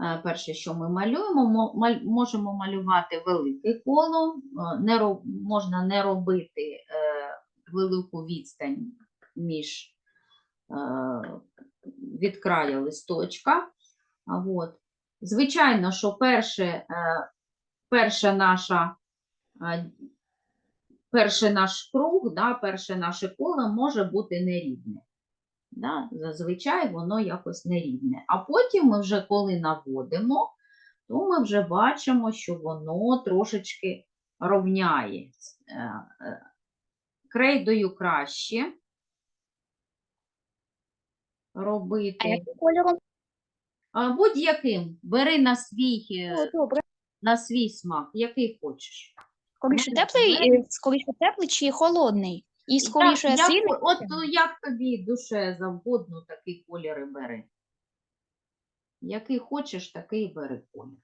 Е, Перше, що ми малюємо, можемо малювати велике коло, е, не роб- можна не робити е, велику відстань між від краю листочка. От. Звичайно, що перше, перша наша, перший наш круг, да, перше наше коло може бути нерівне. Да? Зазвичай воно якось нерівне. А потім ми вже коли наводимо, то ми вже бачимо, що воно трошечки ровняє. Е, е, Крейдою краще робити. А яким кольором? Будь-яким. Бери на свій, е, Ну, на свій смак, який хочеш. Скоріше теплий, скоріше теплий чи холодний? І Як- скоріше як, сильний? От як тобі душе завгодно, такий колір бери. Який хочеш, такий бери колір.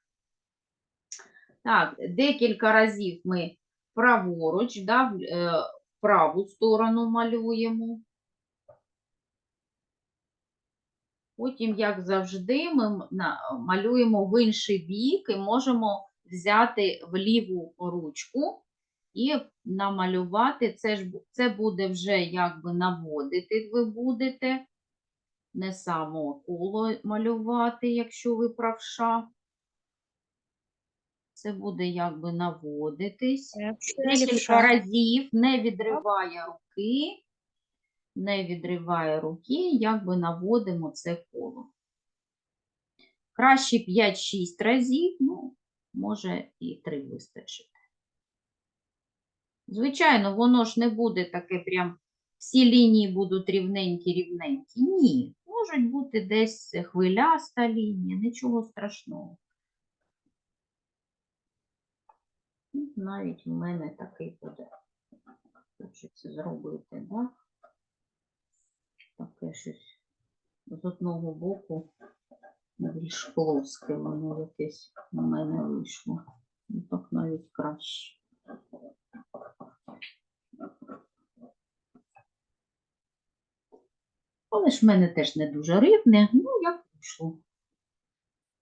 Так, декілька разів ми праворуч, да, в е, праву сторону малюємо. Потім, як завжди, ми малюємо в інший бік і можемо взяти в ліву ручку і намалювати. Це, ж, це буде вже якби наводити ви будете. Не само коло малювати, якщо ви правша. Це буде якби наводитись. Декілька разів не відриває руки, не відриває руки, якби наводимо це коло. Краще 5-6 разів, ну, може і 3 вистачить. Звичайно, воно ж не буде таке прям, всі лінії будуть рівненькі-рівненькі. Ні, можуть бути десь хвиляста лінія, нічого страшного. Навіть в мене такий буде. Хочеться зробити, да? Таке щось з одного боку більш плоске воно якесь у мене вийшло. Ну, так навіть краще. Але ж в мене теж не дуже рівне, ну як вийшло.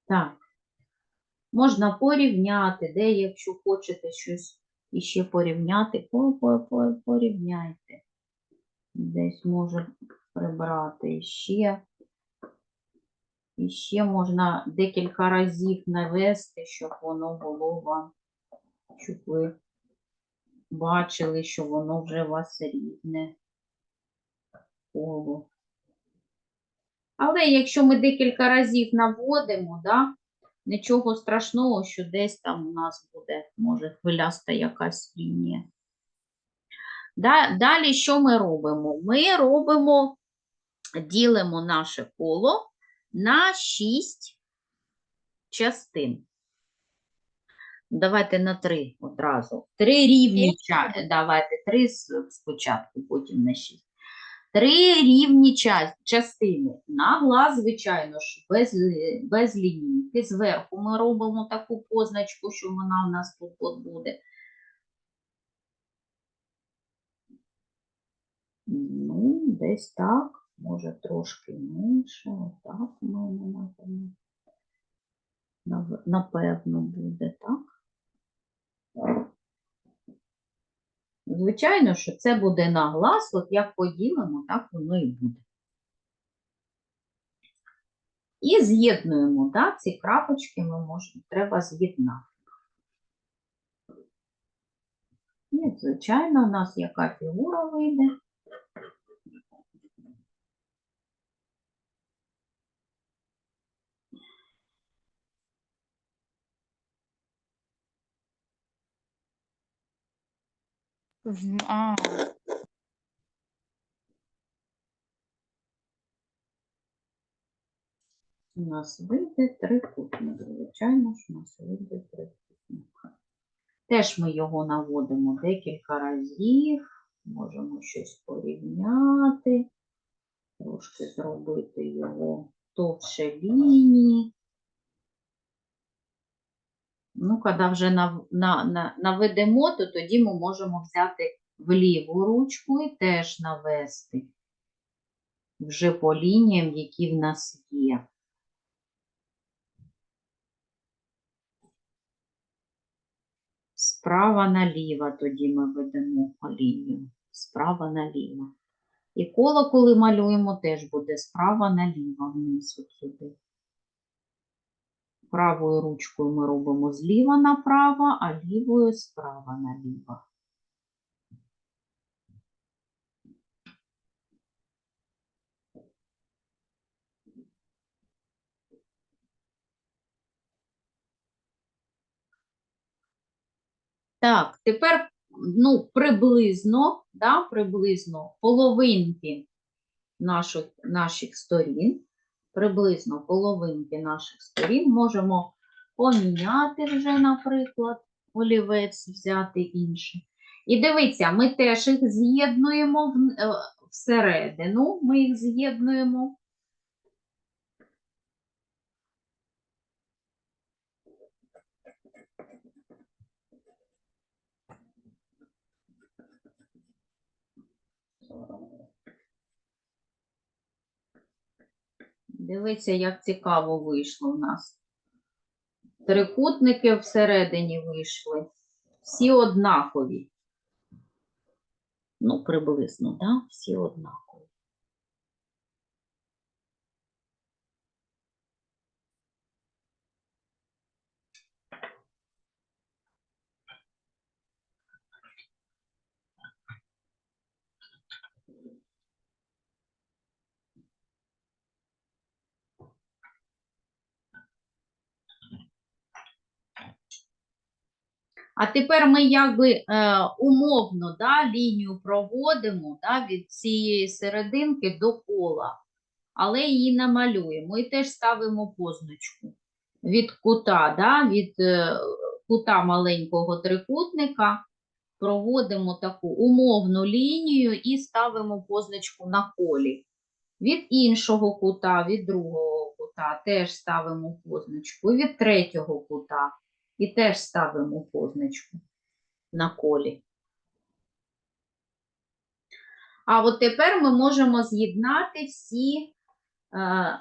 Так. Можна порівняти, де, якщо хочете щось іще порівняти, по- по- по- порівняйте. Десь може прибрати іще. І ще можна декілька разів навести, щоб воно було вам, щоб ви бачили, що воно вже у вас рівне коло. Але якщо ми декілька разів наводимо, да, нічого страшного, що десь там у нас буде, може, хвиляста якась лінія. Да, далі що ми робимо? Ми робимо, ділимо наше коло на 6 частин. Давайте на 3 одразу. Три рівні Давайте 3 спочатку, потім на 6. Три рівні ча- частини. Нагла, звичайно ж, без, без лінійки. Зверху ми робимо таку позначку, що вона у нас тут от буде. Ну, десь так. Може трошки менше. Отак у мене напевно. Напевно, буде так. Звичайно, що це буде на глаз, от як поділимо, так воно і буде. І з'єднуємо, так, ці крапочки ми можемо, треба з'єднати. І, звичайно, у нас яка фігура вийде. А, У нас вийде трикутник. Звичайно ж, у нас вийде трикутник. Теж ми його наводимо декілька разів, можемо щось порівняти, трошки зробити його товще лінії. Ну, коли вже наведемо, то тоді ми можемо взяти в ліву ручку і теж навести вже по лініям, які в нас є. Справа наліва, тоді ми ведемо по лінію. Справа наліво. І коло, коли малюємо, теж буде справа наліво вниз сюди. Правою ручкою ми робимо зліва направо, а лівою справа наліво. Так, тепер ну, приблизно, да, приблизно половинки наших, наших сторін, приблизно половинки наших сторін можемо поміняти вже, наприклад, олівець взяти інший. І дивіться, ми теж їх з'єднуємо е, всередину, ми їх з'єднуємо. Дивіться, як цікаво вийшло в нас. Трикутники всередині вийшли. Всі однакові. Ну, приблизно, да? Всі однакові. А тепер ми якби е, умовно да, лінію проводимо да, від цієї серединки до кола, але її намалюємо і теж ставимо позначку від кута, да, від е, кута маленького трикутника проводимо таку умовну лінію і ставимо позначку на колі. Від іншого кута, від другого кута теж ставимо позначку, від третього кута. І теж ставимо позначку на колі. А от тепер ми можемо з'єднати всі, е,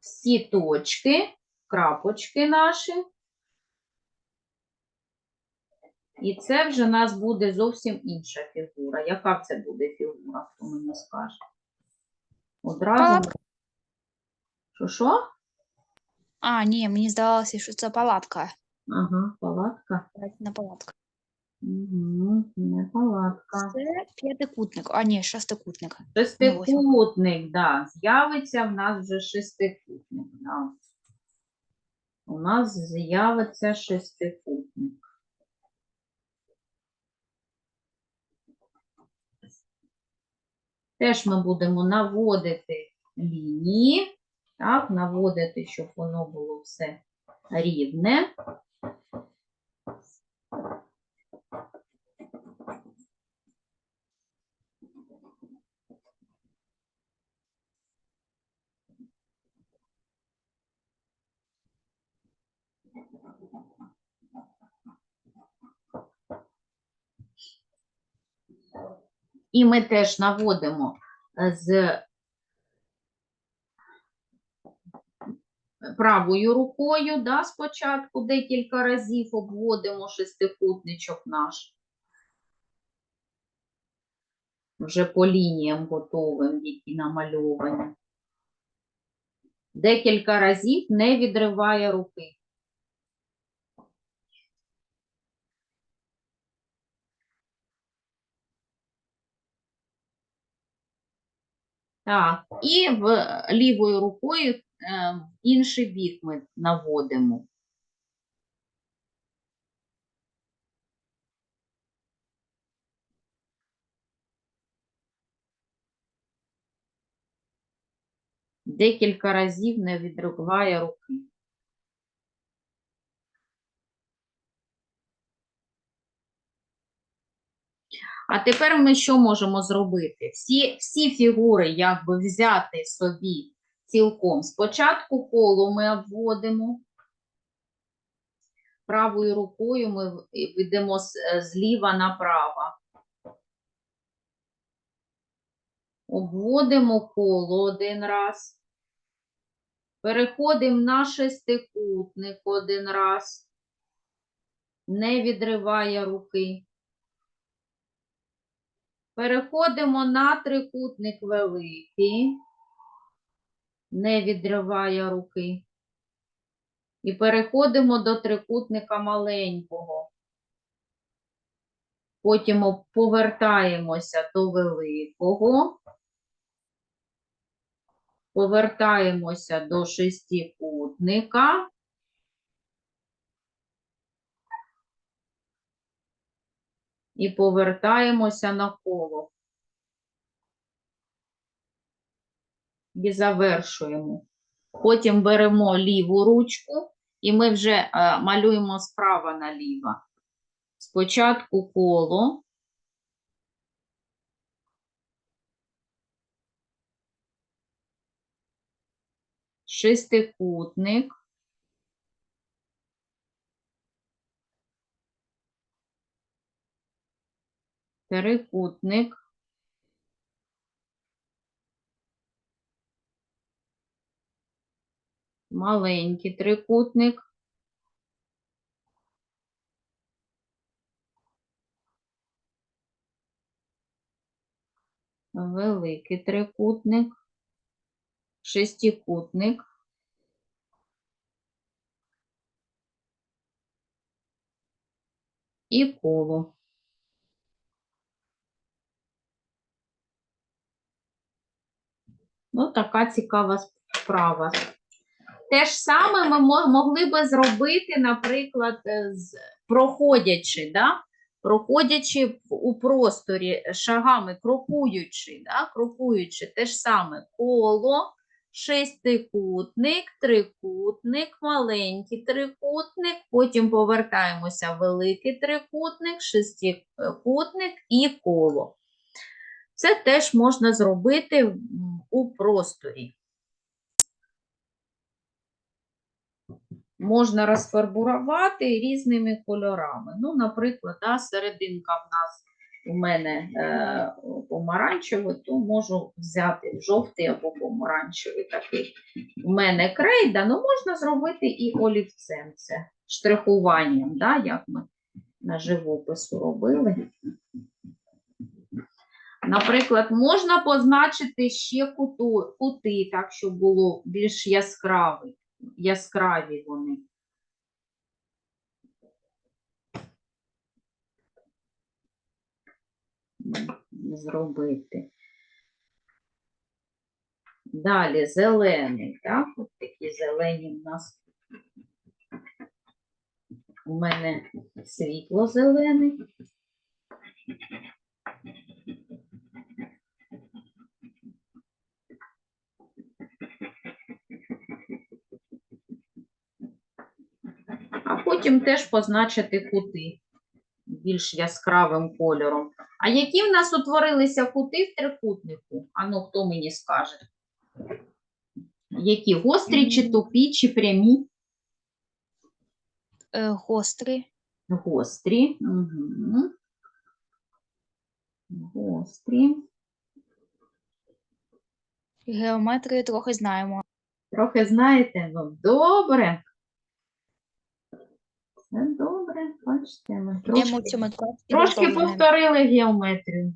всі точки, крапочки наші. І це вже у нас буде зовсім інша фігура. Яка це буде фігура, хто мені скаже? Одразу. Що що? А, ні, мені здавалося, що це палатка. Ага, палатка. На палатка. Угу, не палатка. Це п'ятикутник. А, ні, шестикутник. Шестикутник, да. З'явиться в нас вже шестикутник. Да. У нас з'явиться шестикутник. Теж ми будемо наводити лінії, так, наводити, щоб воно було все рівне. І ми теж наводимо е, з правою рукою, да, спочатку декілька разів обводимо шестикутничок наш. Вже по лініям готовим, які намальовані. Декілька разів не відриває руки. Так, і в лівою рукою в інший бік ми наводимо. Декілька разів не відриває руки. А тепер ми що можемо зробити? Всі, всі фігури якби взяти собі цілком. Спочатку коло ми обводимо. Правою рукою ми з- е, зліва направо. Обводимо коло один раз. Переходимо на шестикутник один раз. не відриває руки. Переходимо на трикутник великий, не відриває руки. І переходимо до трикутника маленького. Потім повертаємося до великого. Повертаємося до шестикутника. І повертаємося на коло. І завершуємо. Потім беремо ліву ручку, і ми вже е, малюємо справа наліво. Спочатку коло. Шестикутник. Трикутник. Маленький трикутник. Великий трикутник. Шестикутник. І коло. Ну, така цікава справа. Те ж саме ми могли би зробити, наприклад, е, з, проходячи, да? проходячи у просторі е, шагами, крокуючи, да? крокуючи те ж саме коло, шестикутник, трикутник, маленький трикутник, потім повертаємося великий трикутник, шестикутник і коло. Це теж можна зробити у просторі. Можна розфарбувати різними кольорами. Ну, наприклад, да, серединка в нас у мене е, помаранчева, то можу взяти жовтий або помаранчевий такий. У мене крейда, ну можна зробити і олівцем це штрихуванням, да, як ми на живопису робили. Наприклад, можна позначити ще куту, кути, так, щоб було більш яскраві, яскраві вони. Зробити. Далі зелений, так? От такі зелені в нас. У мене світло-зелений. а потім теж позначити кути більш яскравим кольором. А які в нас утворилися кути в трикутнику? Ану, хто мені скаже? Які гострі, чи тупі, чи прямі? Е, гострий. Гострі. Угу. Гострі. Геометрію трохи знаємо. Трохи знаєте, ну добре. Добре, бачите, ми трошки, трошки повторили геометрію.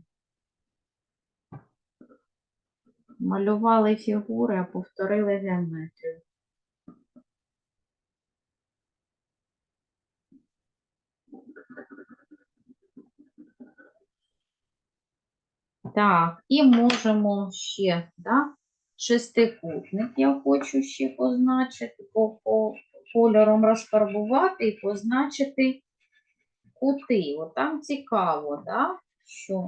Малювали фігури, а повторили геометрію. Так, і можемо ще, да? Шестикутник я хочу ще позначити, по, по кольором розфарбувати і позначити кути. От там цікаво, да? що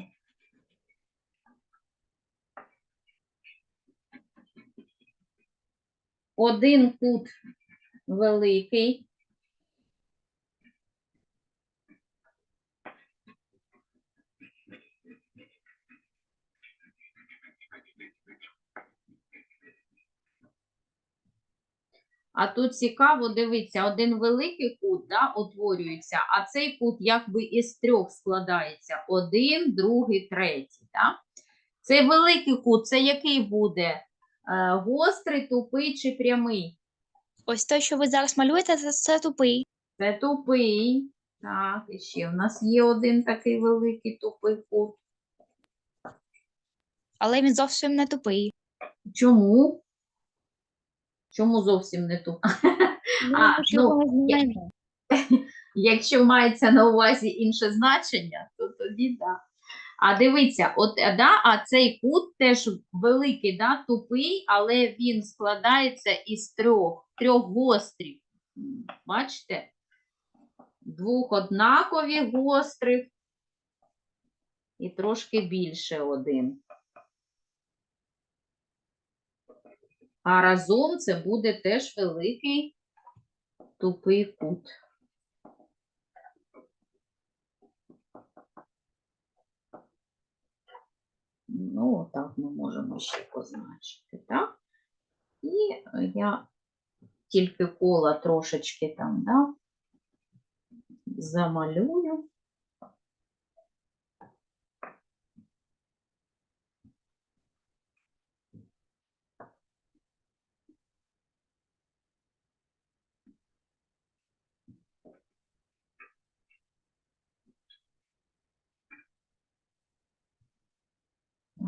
один кут великий, А тут цікаво, дивіться, один великий кут да, утворюється, а цей кут якби із трьох складається. Один, другий, третій. Да? Цей великий кут, це який буде? Е, гострий, тупий чи прямий? Ось те, що ви зараз малюєте, це, це тупий. Це тупий. Так, і ще в нас є один такий великий тупий кут. Але він зовсім не тупий. Чому? Чому зовсім не? А, ну, знаємо. Якщо мається на увазі інше значення, то тоді да. А дивіться, от да, а цей кут теж великий, да, тупий, але він складається із трьох, трьох гострів. Бачите? Двох однакові гострих і трошки більше один. А разом це буде теж великий тупий кут. Ну, так ми можемо ще позначити, так? І я тільки кола трошечки там, да, замалюю.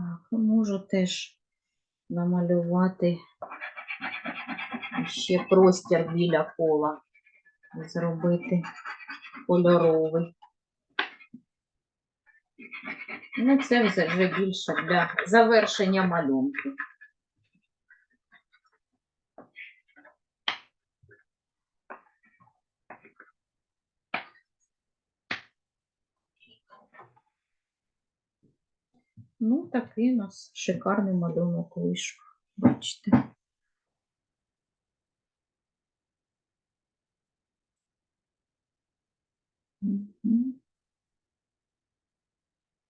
Так, і можу теж намалювати ще простір біля кола, зробити кольоровий. Ну, це вже більше для завершення малюнку. Ну, такий у нас шикарний малюнок вийшов. Бачите.